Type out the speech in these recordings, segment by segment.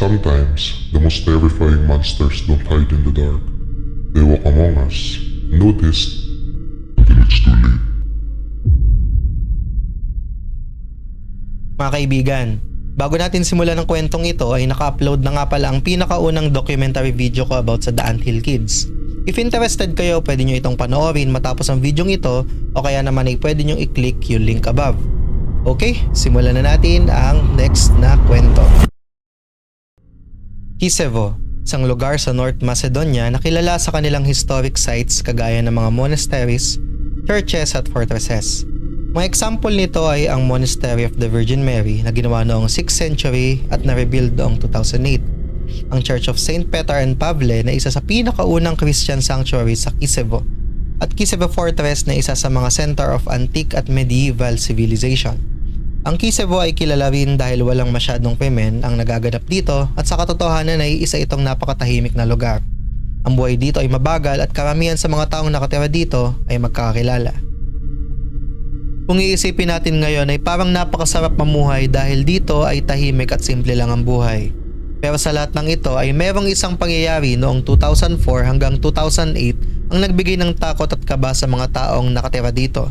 Sometimes, the most terrifying monsters don't hide in the dark. They walk among us, unnoticed, until it's too late. Mga kaibigan, bago natin simulan ng kwentong ito ay naka-upload na nga pala ang pinakaunang documentary video ko about sa The Anthill Kids. If interested kayo, pwede nyo itong panoorin matapos ang video ito o kaya naman ay pwede nyo i-click yung link above. Okay, simulan na natin ang next na kwento. Kisevo, isang lugar sa North Macedonia na kilala sa kanilang historic sites kagaya ng mga monasteries, churches at fortresses. Mga example nito ay ang Monastery of the Virgin Mary na ginawa noong 6th century at na-rebuild noong 2008. Ang Church of St. Peter and Pavle na isa sa pinakaunang Christian sanctuary sa Kisevo. At Kisevo Fortress na isa sa mga center of antique at medieval civilization. Ang Kisevo ay kilala rin dahil walang masyadong krimen ang nagaganap dito at sa katotohanan ay isa itong napakatahimik na lugar. Ang buhay dito ay mabagal at karamihan sa mga taong nakatira dito ay magkakakilala. Kung iisipin natin ngayon ay parang napakasarap mamuhay dahil dito ay tahimik at simple lang ang buhay. Pero sa lahat ng ito ay merong isang pangyayari noong 2004 hanggang 2008 ang nagbigay ng takot at kaba sa mga taong nakatira dito.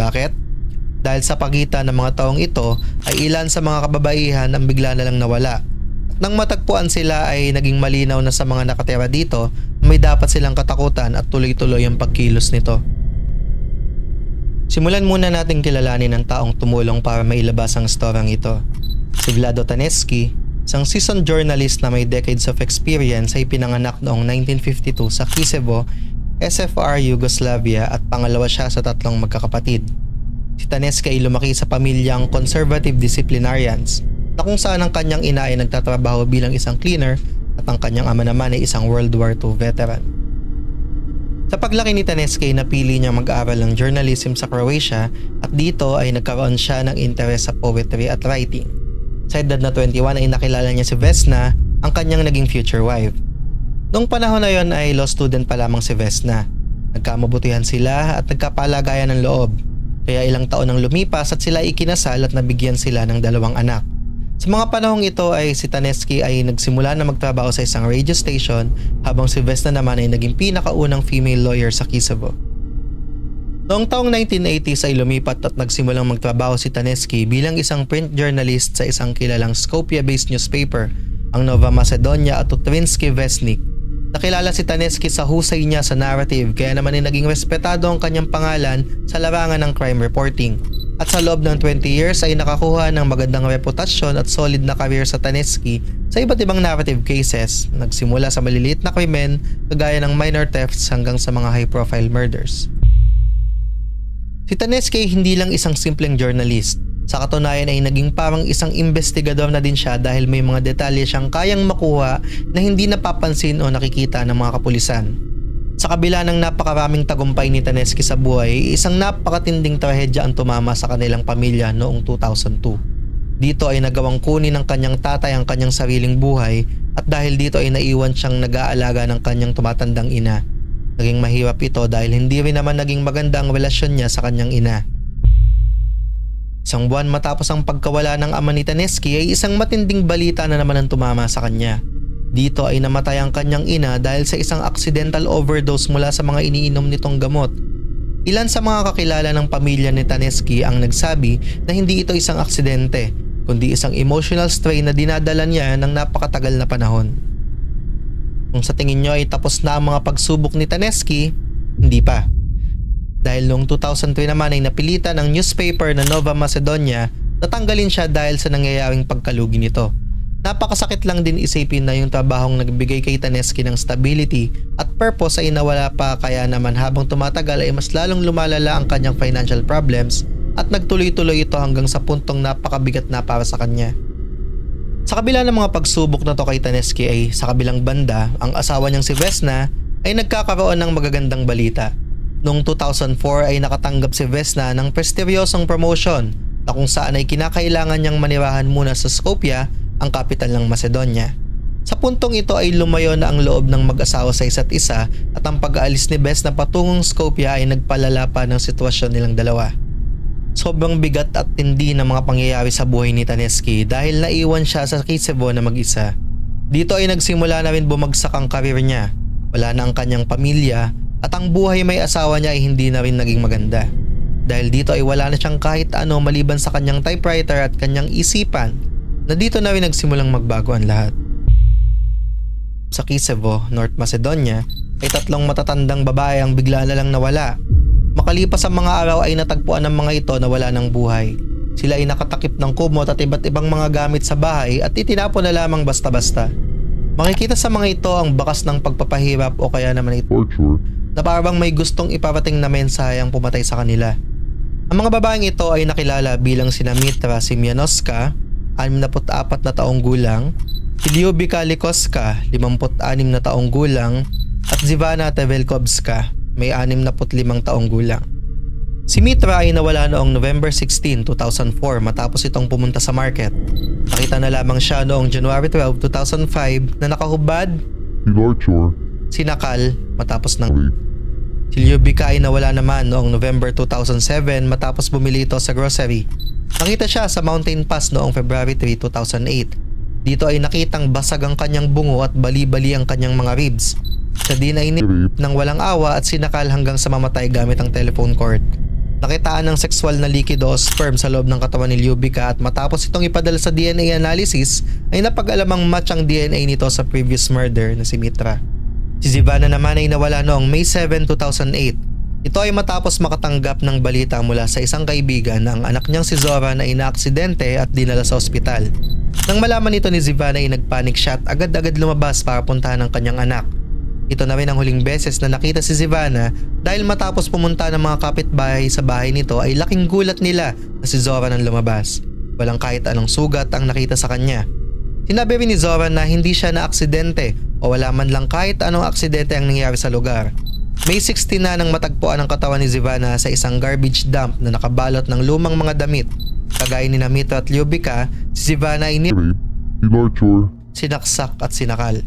Bakit? Dahil sa pagitan ng mga taong ito ay ilan sa mga kababaihan ang bigla na lang nawala. At nang matagpuan sila ay naging malinaw na sa mga nakatira dito may dapat silang katakutan at tuloy-tuloy ang pagkilos nito. Simulan muna natin kilalanin ang taong tumulong para mailabas ang storyang ito. Si Vlado Taneski, isang seasoned journalist na may decades of experience ay pinanganak noong 1952 sa Kisevo, SFR Yugoslavia at pangalawa siya sa tatlong magkakapatid. Si Taneski ay lumaki sa pamilyang conservative disciplinarians na kung saan ang kanyang ina ay nagtatrabaho bilang isang cleaner at ang kanyang ama naman ay isang World War II veteran. Sa paglaki ni Taneski, napili niya mag-aaral ng journalism sa Croatia at dito ay nagkaroon siya ng interest sa poetry at writing. Sa edad na 21 ay nakilala niya si Vesna, ang kanyang naging future wife. Noong panahon na yon ay law student pa lamang si Vesna. Nagkamabutihan sila at nagkapalagayan ng loob. Kaya ilang taon ang lumipas at sila ikinasal at nabigyan sila ng dalawang anak. Sa mga panahong ito ay si Taneski ay nagsimula na magtrabaho sa isang radio station habang si Vesna naman ay naging pinakaunang female lawyer sa Kisevo. Noong taong 1980s ay lumipat at nagsimulang magtrabaho si Taneski bilang isang print journalist sa isang kilalang Skopje-based newspaper, ang Nova Macedonia at Tutrinsky Vesnik. Nakilala si Taneski sa husay niya sa narrative kaya naman ay naging respetado ang kanyang pangalan sa larangan ng crime reporting. At sa loob ng 20 years ay nakakuha ng magandang reputasyon at solid na career sa Taneski sa iba't ibang narrative cases, nagsimula sa maliliit na krimen kagaya ng minor thefts hanggang sa mga high-profile murders. Si Taneski hindi lang isang simpleng journalist. Sa katunayan ay naging parang isang investigador na din siya dahil may mga detalye siyang kayang makuha na hindi napapansin o nakikita ng mga kapulisan. Sa kabila ng napakaraming tagumpay ni Taneski sa buhay, isang napakatinding trahedya ang tumama sa kanilang pamilya noong 2002. Dito ay nagawang kunin ng kanyang tatay ang kanyang sariling buhay at dahil dito ay naiwan siyang nag-aalaga ng kanyang tumatandang ina. Naging mahirap ito dahil hindi rin naman naging maganda ang relasyon niya sa kanyang ina. Isang buwan matapos ang pagkawala ng ama ni Taneski ay isang matinding balita na naman ang tumama sa kanya. Dito ay namatay ang kanyang ina dahil sa isang accidental overdose mula sa mga iniinom nitong gamot. Ilan sa mga kakilala ng pamilya ni Taneski ang nagsabi na hindi ito isang aksidente, kundi isang emotional strain na dinadala niya ng napakatagal na panahon. Kung sa tingin nyo ay tapos na ang mga pagsubok ni Taneski, hindi pa. Dahil noong 2003 naman ay napilitan ng newspaper na Nova Macedonia na tanggalin siya dahil sa nangyayaring pagkalugi nito. Napakasakit lang din isipin na yung trabahong nagbigay kay Taneski ng stability at purpose ay nawala pa kaya naman habang tumatagal ay mas lalong lumalala ang kanyang financial problems at nagtuloy-tuloy ito hanggang sa puntong napakabigat na para sa kanya. Sa kabila ng mga pagsubok na to kay Taneski ay sa kabilang banda, ang asawa niyang si Vesna ay nagkakaroon ng magagandang balita. Noong 2004 ay nakatanggap si Vesna ng prestigyosong promotion na kung saan ay kinakailangan niyang manirahan muna sa Skopje, ang kapital ng Macedonia. Sa puntong ito ay lumayo na ang loob ng mag-asawa sa isa't isa at ang pag-aalis ni Bes na patungong Skopje ay nagpalala pa ng sitwasyon nilang dalawa. Sobrang bigat at tindi ng mga pangyayari sa buhay ni Taneski dahil naiwan siya sa Kisevo na mag-isa. Dito ay nagsimula na rin bumagsak ang karir niya. Wala na ang kanyang pamilya at ang buhay may asawa niya ay hindi na rin naging maganda. Dahil dito ay wala na siyang kahit ano maliban sa kanyang typewriter at kanyang isipan na dito na rin nagsimulang magbago ang lahat. Sa Kisevo, North Macedonia, ay tatlong matatandang babae ang bigla na lang nawala. Makalipas ang mga araw ay natagpuan ng mga ito na wala ng buhay. Sila ay nakatakip ng kumot at iba't ibang mga gamit sa bahay at itinapon na lamang basta-basta. Makikita sa mga ito ang bakas ng pagpapahirap o kaya naman ito Torture. Na parang may gustong iparating na mensahe ang pumatay sa kanila. Ang mga babaeng ito ay nakilala bilang sina Mitra Simyanoska, 64 na taong gulang, si Lyubika Likoska, 56 na taong gulang, at Zivana Tevelkovska, may 65 taong gulang. Si Mitra ay nawala noong November 16, 2004 matapos itong pumunta sa market. Nakita na lamang siya noong January 12, 2005 na nakahubad, Departure. sinakal matapos ng Rape. Si Lyubika ay nawala naman noong November 2007 matapos bumili ito sa grocery. Nakita siya sa Mountain Pass noong February 3, 2008. Dito ay nakitang basag ang kanyang bungo at bali-bali ang kanyang mga ribs. Siya din ay ni Rape. ng walang awa at sinakal hanggang sa mamatay gamit ang telephone cord. Nakitaan ng sexual na likido o sperm sa loob ng katawan ni Lyubika at matapos itong ipadala sa DNA analysis ay napag-alamang match ang DNA nito sa previous murder na si Mitra. Si Zivana naman ay nawala noong May 7, 2008. Ito ay matapos makatanggap ng balita mula sa isang kaibigan na ang anak niyang si Zoran ay naaksidente at dinala sa ospital. Nang malaman ito ni Zivana ay nagpanic siya at agad-agad lumabas para puntahan ang kanyang anak. Ito na rin ang huling beses na nakita si Zivana dahil matapos pumunta ng mga kapitbahay sa bahay nito ay laking gulat nila na si Zoran ang lumabas. Walang kahit anong sugat ang nakita sa kanya. Sinabi rin ni Zoran na hindi siya na aksidente o wala man lang kahit anong aksidente ang nangyari sa lugar. May 16 na nang matagpuan ang katawan ni Zivana sa isang garbage dump na nakabalot ng lumang mga damit. Kagaya ni Namita at Lyubika, si Zivana ay ni Rape. Sinaksak at sinakal.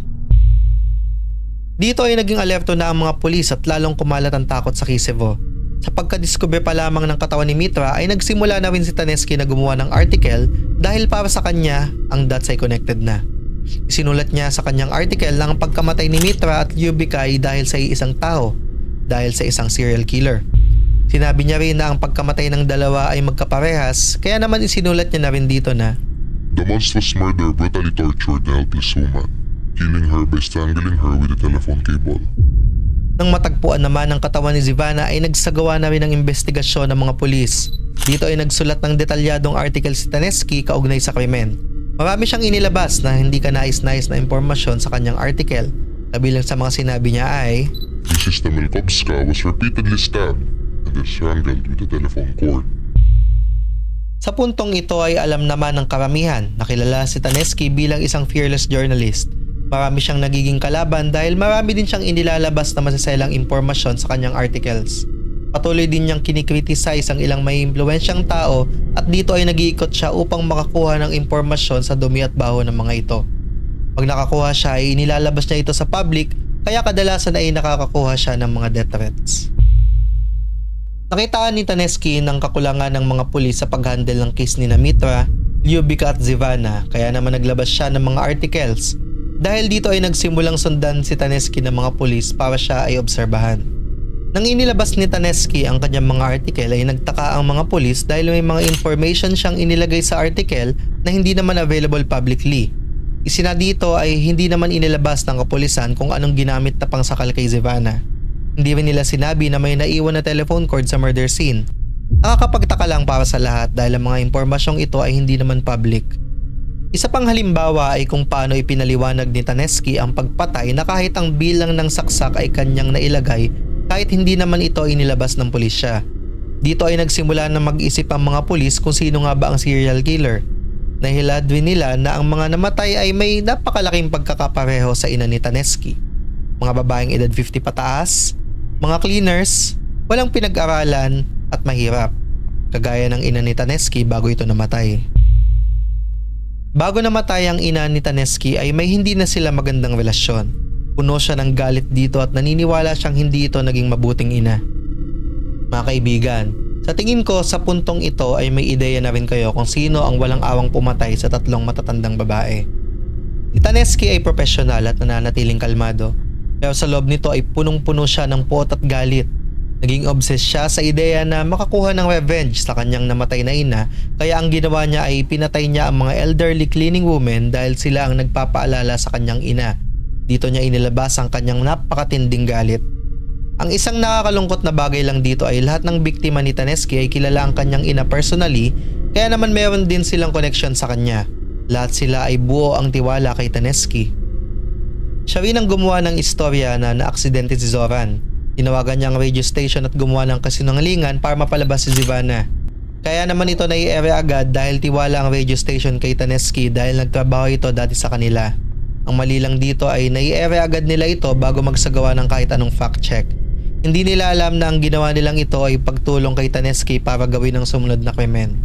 Dito ay naging alerto na ang mga pulis at lalong kumalat ang takot sa Kisevo. Sa pagkadiskubre pa lamang ng katawan ni Mitra ay nagsimula na rin si Taneski na gumawa ng article dahil para sa kanya ang dots ay connected na. Isinulat niya sa kanyang article na ang pagkamatay ni Mitra at Lyubika ay dahil sa isang tao, dahil sa isang serial killer. Sinabi niya rin na ang pagkamatay ng dalawa ay magkaparehas kaya naman isinulat niya na rin dito na The monstrous murderer brutally tortured the helpless woman, killing her by strangling her with a telephone cable. Nang matagpuan naman ang katawan ni Zivana ay nagsagawa na rin ng investigasyon ng mga pulis. Dito ay nagsulat ng detalyadong article si Taneski kaugnay sa krimen. Marami siyang inilabas na hindi ka nais-nais na impormasyon sa kanyang article. Kabilang sa mga sinabi niya ay Mrs. Tamelkovska was repeatedly stabbed and strangled with a telephone cord. Sa puntong ito ay alam naman ng karamihan na kilala si Taneski bilang isang fearless journalist. Marami siyang nagiging kalaban dahil marami din siyang inilalabas na masaselang impormasyon sa kanyang articles. Patuloy din niyang kinikriticize ang ilang may impluensyang tao at dito ay nag-iikot siya upang makakuha ng impormasyon sa dumi at baho ng mga ito. Pag nakakuha siya ay inilalabas niya ito sa public kaya kadalasan ay nakakakuha siya ng mga death threats. Nakitaan ni Taneski ng kakulangan ng mga pulis sa paghandle ng case ni Namitra, Lyubika at Zivana kaya naman naglabas siya ng mga articles. Dahil dito ay nagsimulang sundan si Taneski ng mga pulis para siya ay obserbahan. Nang inilabas ni Taneski ang kanyang mga article ay nagtaka ang mga pulis dahil may mga information siyang inilagay sa article na hindi naman available publicly. Isina dito ay hindi naman inilabas ng kapulisan kung anong ginamit na pangsakal kay Zivana. Hindi rin nila sinabi na may naiwan na telephone cord sa murder scene. Nakakapagtaka lang para sa lahat dahil ang mga impormasyong ito ay hindi naman public. Isa pang halimbawa ay kung paano ipinaliwanag ni Taneski ang pagpatay na kahit ang bilang ng saksak ay kanyang nailagay kahit hindi naman ito inilabas ng pulisya. Dito ay nagsimula na mag-isip ang mga pulis kung sino nga ba ang serial killer. Nahilad rin nila na ang mga namatay ay may napakalaking pagkakapareho sa ina ni Taneski. Mga babaeng edad 50 pataas, mga cleaners, walang pinag-aralan at mahirap. Kagaya ng ina ni Taneski bago ito namatay. Bago namatay ang ina ni Taneski ay may hindi na sila magandang relasyon. Puno siya ng galit dito at naniniwala siyang hindi ito naging mabuting ina. Mga kaibigan, sa tingin ko sa puntong ito ay may ideya na rin kayo kung sino ang walang awang pumatay sa tatlong matatandang babae. Si ay profesional at nananatiling kalmado. Pero sa loob nito ay punong-puno siya ng pot at galit. Naging obsessed siya sa ideya na makakuha ng revenge sa kanyang namatay na ina kaya ang ginawa niya ay pinatay niya ang mga elderly cleaning women dahil sila ang nagpapaalala sa kanyang ina. Dito niya inilabas ang kanyang napakatinding galit. Ang isang nakakalungkot na bagay lang dito ay lahat ng biktima ni Taneski ay kilala ang kanyang ina personally kaya naman meron din silang connection sa kanya. Lahat sila ay buo ang tiwala kay Taneski. Siya rin ang gumawa ng istorya na naaksidente si Zoran. Tinawagan niya ang radio station at gumawa ng kasinungalingan para mapalabas si Zivana. Kaya naman ito nai-ere agad dahil tiwala ang radio station kay Taneski dahil nagtrabaho ito dati sa kanila. Ang mali lang dito ay nai-ere agad nila ito bago magsagawa ng kahit anong fact check. Hindi nila alam na ang ginawa nilang ito ay pagtulong kay Taneski para gawin ang sumunod na krimen.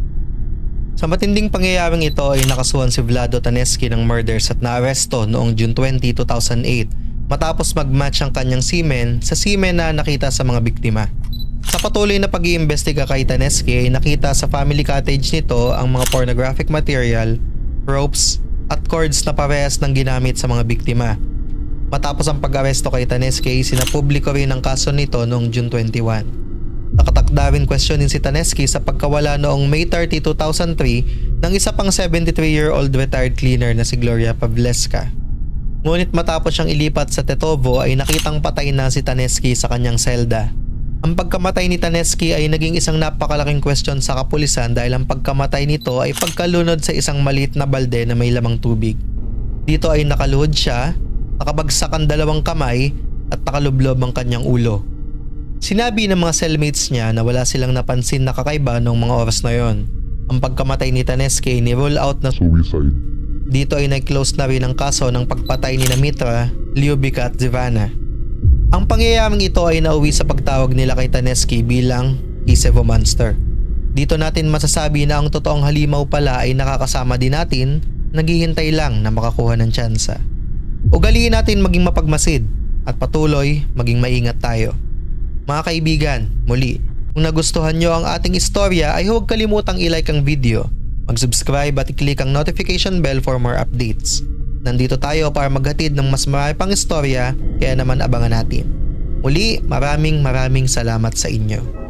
Sa matinding pangyayaring ito ay nakasuhan si Vlado Taneski ng murders at naaresto noong June 20, 2008 matapos mag-match ang kanyang semen sa semen na nakita sa mga biktima. Sa patuloy na pag-iimbestiga kay Taneski ay nakita sa family cottage nito ang mga pornographic material, ropes, at cords na parehas ng ginamit sa mga biktima. Matapos ang pag-aresto kay Taneski, sinapubliko rin ang kaso nito noong June 21. Nakatakda rin questionin si Taneski sa pagkawala noong May 30, 2003 ng isa pang 73-year-old retired cleaner na si Gloria Pavleska. Ngunit matapos siyang ilipat sa Tetovo ay nakitang patay na si Taneski sa kanyang selda. Ang pagkamatay ni Taneski ay naging isang napakalaking question sa kapulisan dahil ang pagkamatay nito ay pagkalunod sa isang maliit na balde na may lamang tubig. Dito ay nakaluhod siya, nakabagsak ang dalawang kamay at nakalublob ang kanyang ulo. Sinabi ng mga cellmates niya na wala silang napansin na kakaiba noong mga oras na yon. Ang pagkamatay ni Taneski ni roll out na Suicide. dito ay nag-close na rin ang kaso ng pagpatay ni Namitra, Lyubika at Zivana. Ang pangyayaring ito ay nauwi sa pagtawag nila kay Taneski bilang Isevo Monster. Dito natin masasabi na ang totoong halimaw pala ay nakakasama din natin, naghihintay lang na makakuha ng tsansa. Ugaliin natin maging mapagmasid at patuloy maging maingat tayo. Mga kaibigan, muli, kung nagustuhan nyo ang ating istorya ay huwag kalimutang i-like ang video, mag-subscribe at i-click ang notification bell for more updates. Nandito tayo para maghatid ng mas marami pang istorya kaya naman abangan natin. Muli, maraming maraming salamat sa inyo.